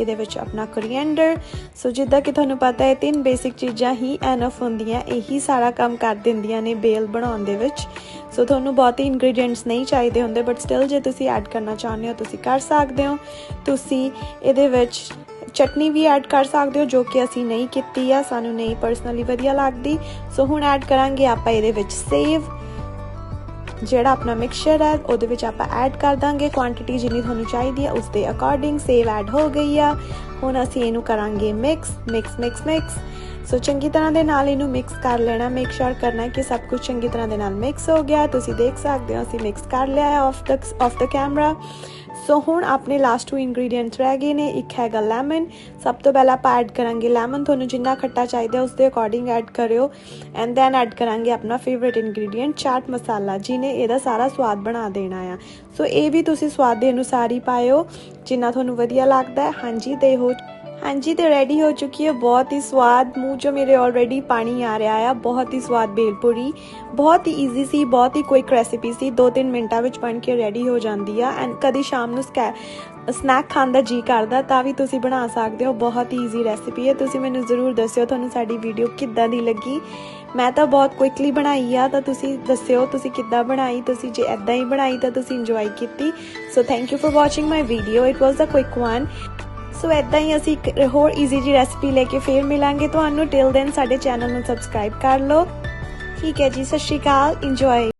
ਇਹਦੇ ਵਿੱਚ ਆਪਣਾ ਕੋਰੀਐਂਡਰ ਸੋ ਜਿੱਦਾਂ ਕਿ ਤੁਹਾਨੂੰ ਪਤਾ ਹੈ, ਤਿੰਨ ਬੇਸਿਕ ਚੀਜ਼ਾਂ ਹੀ ਐਨਫ ਹੁੰਦੀਆਂ, ਇਹੀ ਸਾਰਾ ਕੰਮ ਕਰ ਦਿੰਦੀਆਂ ਨੇ ਬੇਲ ਬਣਾਉਣ ਦੇ ਵਿੱਚ। ਸੋ ਤੁਹਾਨੂੰ ਬਹੁਤੇ ਇਨਗਰੀਡੀਐਂਟਸ ਨਹੀਂ ਚਾਹੀਦੇ ਹੁੰਦੇ ਬਟ ਸਟਿਲ ਜੇ ਤੁਸੀਂ ਐਡ ਕਰਨਾ ਚਾਹੁੰਦੇ ਹੋ, ਤੁਸੀਂ ਕਰ ਸਕਦੇ ਹੋ। ਤੁਸੀਂ ਇਹਦੇ ਵਿੱਚ ਚਟਨੀ ਵੀ ਐਡ ਕਰ ਸਕਦੇ ਹੋ, ਜੋ ਕਿ ਅਸੀਂ ਨਹੀਂ ਕੀਤੀ ਆ, ਸਾਨੂੰ ਨਹੀਂ ਪਰਸਨਲੀ ਵਧੀਆ ਲੱਗਦੀ। ਸੋ ਹੁਣ ਐਡ ਕਰਾਂਗੇ ਆਪਾਂ ਇਹਦੇ ਵਿੱਚ ਸੇਵ ਜਿਹੜਾ ਆਪਣਾ ਮਿਕਸਚਰ ਹੈ, ਉਹਦੇ ਵਿੱਚ ਆਪਾਂ ਐਡ ਕਰ ਦਾਂਗੇ। ਕੁਆਂਟੀਟੀ ਜਿੰਨੀ ਤੁਹਾਨੂੰ ਚਾਹੀਦੀ ਹੈ ਉਸ ਦੇ ਅਕੋਰਡਿੰਗ ਸੇਵ ਐਡ ਹੋ ਗਈ ਆ। ਹੁਣ ਅਸੀਂ ਇਹਨੂੰ ਕਰਾਂਗੇ mix mix mix mix so ਚੰਗੀ ਤਰ੍ਹਾਂ ਦੇ ਨਾਲ ਇਹਨੂੰ ਮਿਕਸ ਕਰ ਲੈਣਾ। ਮੇਕ ਸ਼ੋਰ ਕਰਨਾ ਕਿ ਸਭ ਕੁਝ ਚੰਗੀ ਤਰ੍ਹਾਂ ਦੇ ਨਾਲ ਮਿਕਸ ਹੋ ਗਿਆ। ਤੁਸੀਂ ਦੇਖ ਸਕਦੇ ਹੋ, ਅਸੀਂ ਮਿਕਸ ਕਰ ਲਿਆ ਹੈ off the off the camera so ਹੁਣ ਆਪਣੇ ਲਾਸਟ ਟੂ ਇੰਗਰੀਡੀਐਂਟਸ ਰਹਿ ਗਏ ਨੇ। ਇੱਕ ਹੈਗਾ ਲੈਮਨ ਸਭ ਤੋਂ ਪਹਿਲਾਂ ਆਪਾਂ ਐਡ ਕਰਾਂਗੇ ਲੈਮਨ ਤੁਹਾਨੂੰ ਜਿੰਨਾ ਖੱਟਾ ਚਾਹੀਦਾ ਉਸ ਦੇ ਅਕੋਰਡਿੰਗ ਐਡ ਕਰਿਓ ਐਂਡ ਦੈਨ ਐਡ ਕਰਾਂਗੇ ਆਪਣਾ ਫੇਵਰਿਟ ਇੰਗਰੀਡੀਐਂਟ ਚਾਟ ਮਸਾਲਾ, ਜਿਹਨੇ ਇਹਦਾ ਸਾਰਾ ਸਵਾਦ ਬਣਾ ਦੇਣਾ ਆ। ਸੋ ਇਹ ਵੀ ਤੁਸੀਂ ਸਵਾਦ ਦੇ ਅਨੁਸਾਰ ਹੀ ਪਾਇਓ, ਜਿੰਨਾ ਤੁਹਾਨੂੰ ਵਧੀਆ ਲੱਗਦਾ ਹੈ। ਹਾਂਜੀ, ਤੇ ਹੋ ਹਾਂਜੀ, ਤੇ ਰੈਡੀ ਹੋ ਚੁੱਕੀ ਹੈ। ਬਹੁਤ ਹੀ ਸਵਾਦ ਮੂੰਹ 'ਚੋਂ ਮੇਰੇ ਆਲਰੇਡੀ ਪਾਣੀ ਆ ਰਿਹਾ ਆ। ਬਹੁਤ ਹੀ ਸਵਾਦ ਬੇਲਪੂਰੀ। ਬਹੁਤ ਹੀ ਈਜ਼ੀ ਸੀ, ਬਹੁਤ ਹੀ ਕੁਇਕ ਰੈਸਿਪੀ ਸੀ। 2-3 ਮਿੰਟਾਂ ਵਿੱਚ ਬਣ ਕੇ ਰੈਡੀ ਹੋ ਜਾਂਦੀ ਆ। ਐਂਡ ਕਦੀ ਸ਼ਾਮ ਨੂੰ ਸਨੈਕ ਖਾਣ ਦਾ ਜੀ ਕਰਦਾ, ਤਾਂ ਵੀ ਤੁਸੀਂ ਬਣਾ ਸਕਦੇ ਹੋ। ਬਹੁਤ ਹੀ ਈਜ਼ੀ ਰੈਸਿਪੀ ਹੈ। ਤੁਸੀਂ ਮੈਨੂੰ ਜ਼ਰੂਰ ਦੱਸਿਓ ਤੁਹਾਨੂੰ ਸਾਡੀ ਵੀਡੀਓ ਕਿੱਦਾਂ ਦੀ ਲੱਗੀ। ਮੈਂ ਤਾਂ ਬਹੁਤ ਕੁਇਕਲੀ ਬਣਾਈ ਆ, ਤਾਂ ਤੁਸੀਂ ਦੱਸਿਓ ਤੁਸੀਂ ਕਿੱਦਾਂ ਬਣਾਈ। ਤੁਸੀਂ ਜੇ ਐਦਾਂ ਹੀ ਬਣਾਈ, ਤਾਂ ਤੁਸੀਂ ਇੰਜੋਏ ਕੀਤੀ। So thank you for watching my video it was a quick one so ਐਦਾਂ ਹੀ ਅਸੀਂ ਇੱਕ ਹੋਰ ਈਜ਼ੀ ਜੀ ਰੈਸਪੀ ਲੈ ਕੇ ਫੇਰ ਮਿਲਾਂਗੇ। ਤੁਹਾਨੂੰ ਟਿਲ ਦੈਨ ਸਾਡੇ ਚੈਨਲ ਨੂੰ ਸਬਸਕ੍ਰਾਈਬ ਕਰ ਲਓ। ਠੀਕ ਹੈ ਜੀ, ਸਤਿ ਸ਼੍ਰੀ ਅਕਾਲ ਇੰਜੋਏ